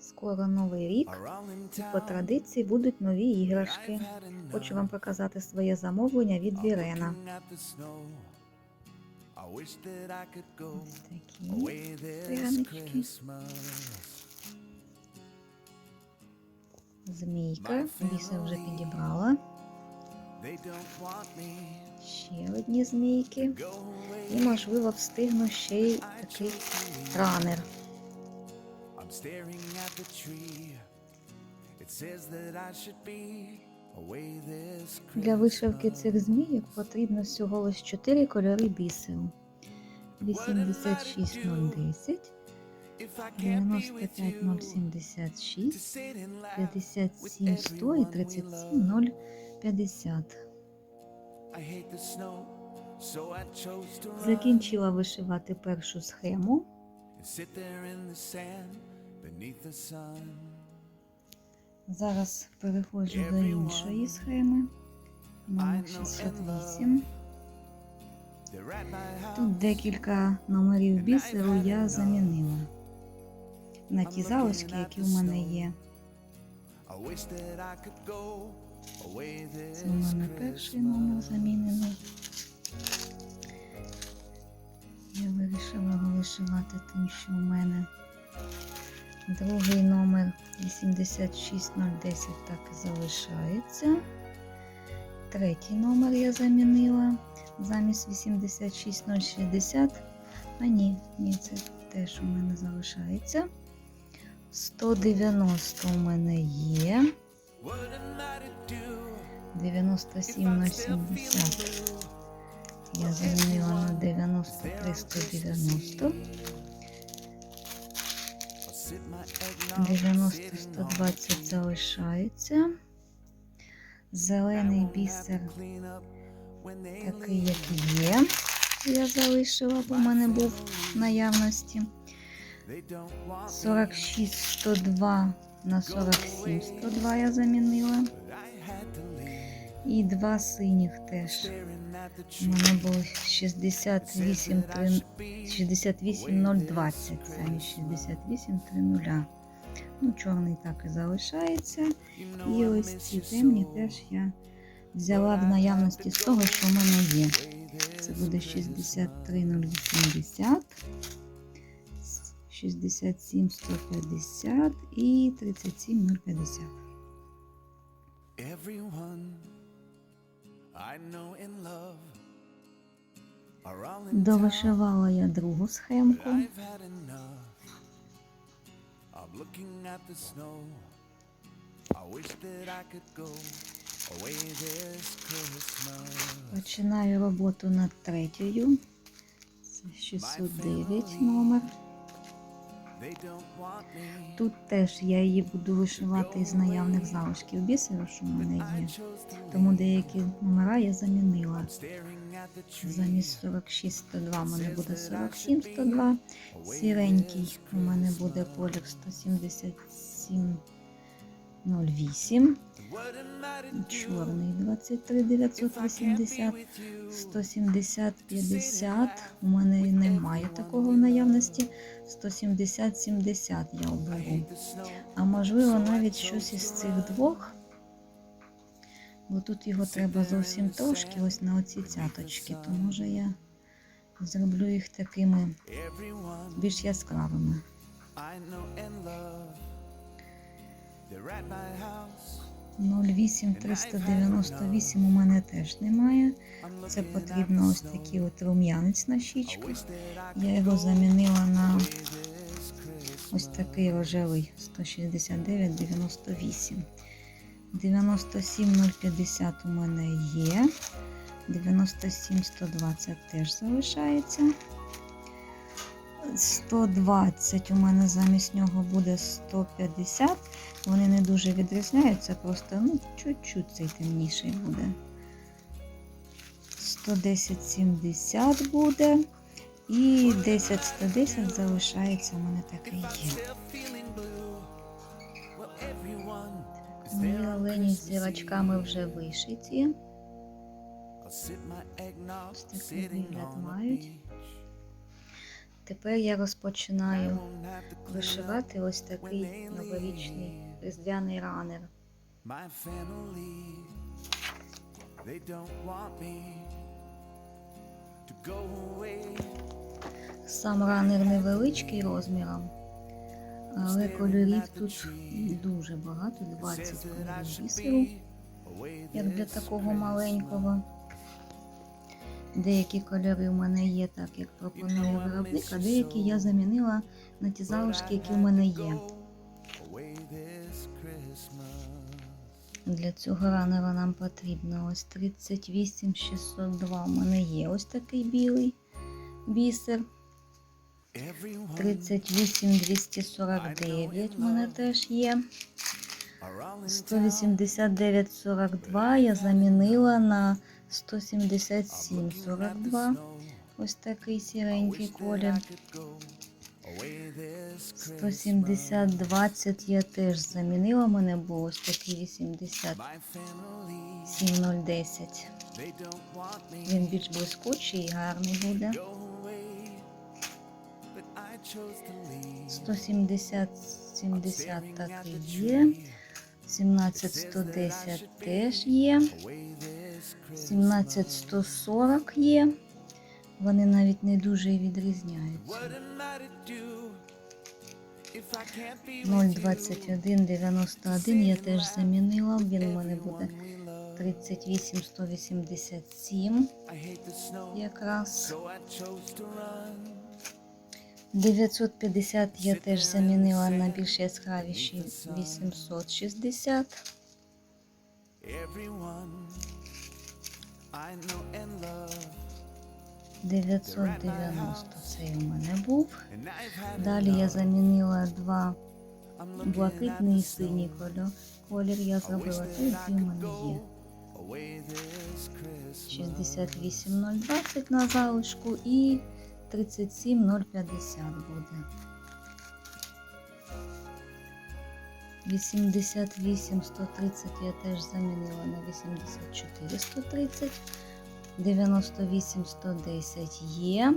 Скоро новий рік. І по традиції будуть нові іграшки. Хочу вам показати своє замовлення від Вірена. Ось такі. прянички. Змійка. Ліса вже підібрала. Ще одні змійки. І, можливо, встигну ще й такий ранер. Для вишивки цих змійок потрібно всього лише 4 кольори бісеру. 86010, 95076, sit and laugh 57100 і 37050. I hate the snow, so I chose to run Закінчила вишивати першу схему. Зараз переходжу до іншої схеми. Номер 68. They're at my house. Тут декілька номерів бісеру я замінила на ті залишки, які в мене є. Це у мене перший номер замінений. Я вирішила вишивати тим, що у мене другий номер 86010 так і залишається. Третій номер я замінила замість 86060. А ні, ні, це теж у мене залишається. 190 у мене є. What am I to do if 97 на 70. Я замінила на 93 190. I'll sit my eggnog, 90 120 залишається. Зелений бісер такий, як є. Я залишила, бо в мене був наявності. 46 102 на 47 102 я замінила. І два синіх теж. У мене було 68 that I 3 should be 68020 замість 68300. Ну, чорний так і залишається. І ось ці темні теж я взяла в наявності з того, що в мене є. Це буде 63080, 67 150 і 37 050. Довишивала я другу схемку. Починаю роботу над третьою. Це 609 номер. Тут теж я її буду вишивати із наявних залишків бісеру, що в мене є. Тому деякі номера я замінила. Замість 46 102 у мене буде 47 102. Сіренький у мене буде колір 177 08. What am I to do Чорний 23 if I 980. 170 50 у мене немає такого в наявності. 170 70 я оберу. А можливо навіть щось із цих двох. Бо тут його треба зовсім трошки, ось на оці цяточки. То може я зроблю їх такими більш яскравими. 398 у мене теж немає. Це потрібно ось такий от рум'янець на щічку. Я його замінила на ось такий рожевий 169 98. 97 050 у мене є. 97 120 теж залишається. 120 у мене замість нього буде 150. Вони не дуже відрізняються, просто ну, чуть-чуть цей темніший буде. 110 70 буде. І 10 110 залишається у мене такий є. Мої олені з зірочками вже вишиті. Ось такий вигляд мають. Тепер я розпочинаю вишивати ось такий новорічний різдвяний ранер. Сам ранер невеличкий розміром, але кольорів тут дуже багато, 20 Says кольорів бісеру, як для такого маленького. Деякі кольори в мене є так, як пропонує виробник, а деякі я замінила на ті залишки, які в мене є. Для цього ранера нам потрібно ось 38602 у мене є ось такий білий бісер. 38249 в мене теж є. 189,42 я замінила на 177,42. Ось такий сіренький колір. 170,20 я теж замінила. У мене був ось такий 87,010. Він більш блискучий і гарний буде. 170 такий є. 17110 теж є. 17140 є. Вони навіть не дуже відрізняються. 02191 я теж замінила. Він у мене буде 38187 якраз. 950 я теж замінила на більш яскравіші 860. 990 цей у мене був. Далі я замінила два блакитний і синій кольор. Колір я зробила той, який у мене є. away this Christmas. 68020 на залишку і 37050 буде. 88 130 я теж замінила на 84 130. 98 110 є.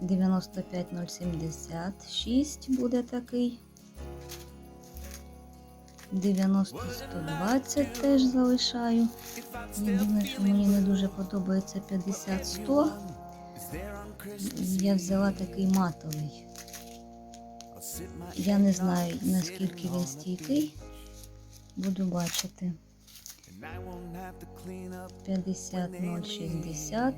95 076 буде такий. 90 120 теж залишаю. Єдине, що мені не дуже подобається 50 100. Is there on Christmas? Я взяла такий матовий. Я не знаю, наскільки він стійкий. Буду бачити. and I won't have to clean up 50 060,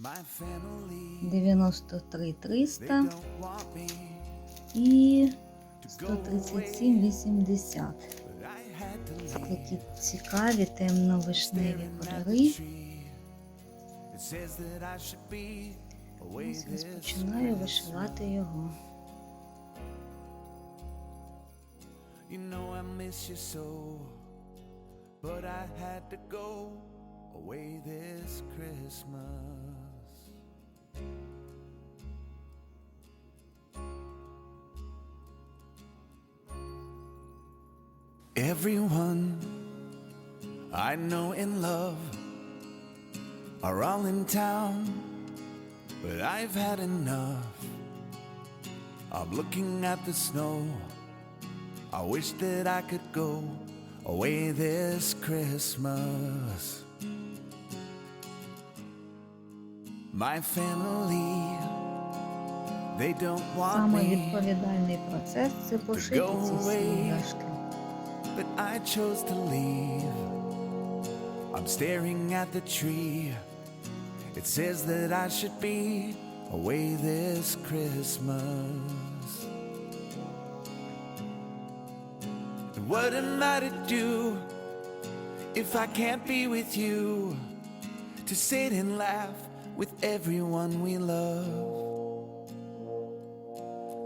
my family. 93 They 300 don't want me і to go away, 137 80. but I had to leave. Такі цікаві темно-вишневі кольори. Ось розпочинаю вишивати його. You know I miss you so, but I had to go away this Christmas. Everyone I know and love are all in town, but I've had enough. I'm looking at the snow. I wish that I could go away this Christmas. My family, they don't want Саме me, відповідальний процес це пошити ці всі іграшки. but I chose to leave. I'm staring at the tree. It says that I should be away this Christmas. What am I to do if I can't be with you? To sit and laugh with everyone we love.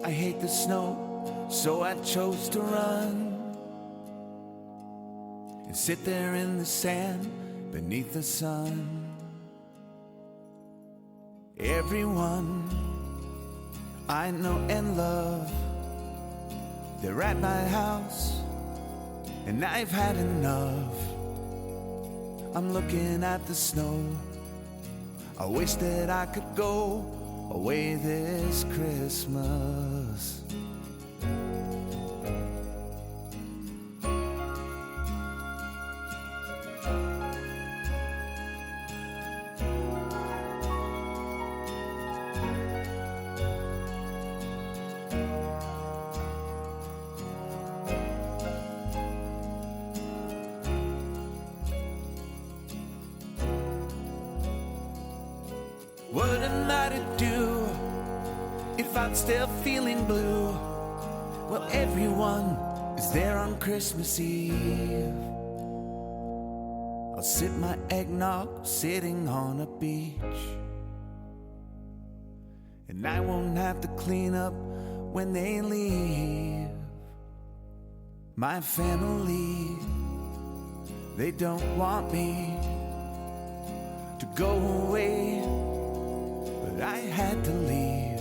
I hate the snow, so I chose to run. And sit there in the sand beneath the sun. Everyone I know and love, they're at my house, and I've had enough. I'm looking at the snow, I wish that I could go away this Christmas. Do if I'm still feeling blue? Well, everyone is there on Christmas Eve. I'll sip my eggnog sitting on a beach. And I won't have to clean up when they leave. My family, they don't want me to go away but I had to leave.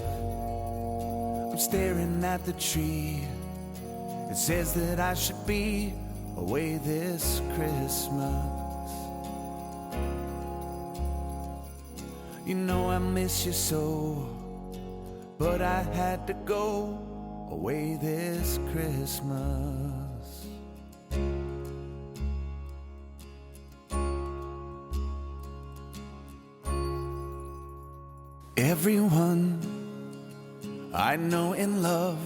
I'm staring at the tree. It says that I should be away this Christmas. You know I miss you so, but I had to go away this Christmas. Everyone I know and love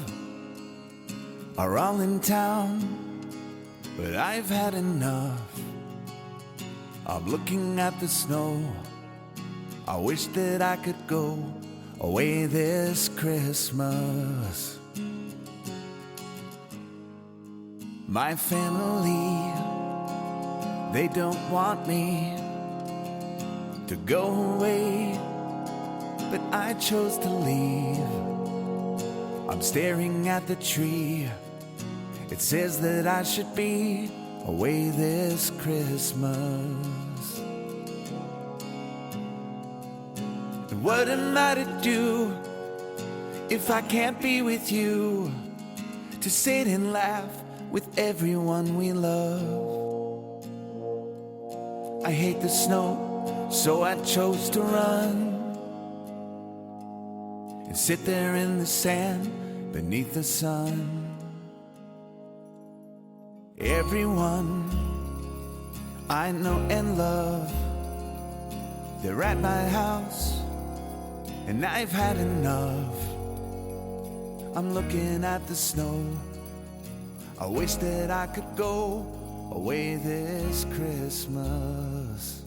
are all in town, but I've had enough. I'm looking at the snow. I wish that I could go away this Christmas. My family, they don't want me to go away but I chose to leave. I'm staring at the tree. It says that I should be away this Christmas. And what am I to do if I can't be with you? To sit and laugh with everyone we love. I hate the snow, so I chose to run and sit there in the sand beneath the sun. Everyone I know and love, they're at my house, and I've had enough. I'm looking at the snow. I wish that I could go away this Christmas.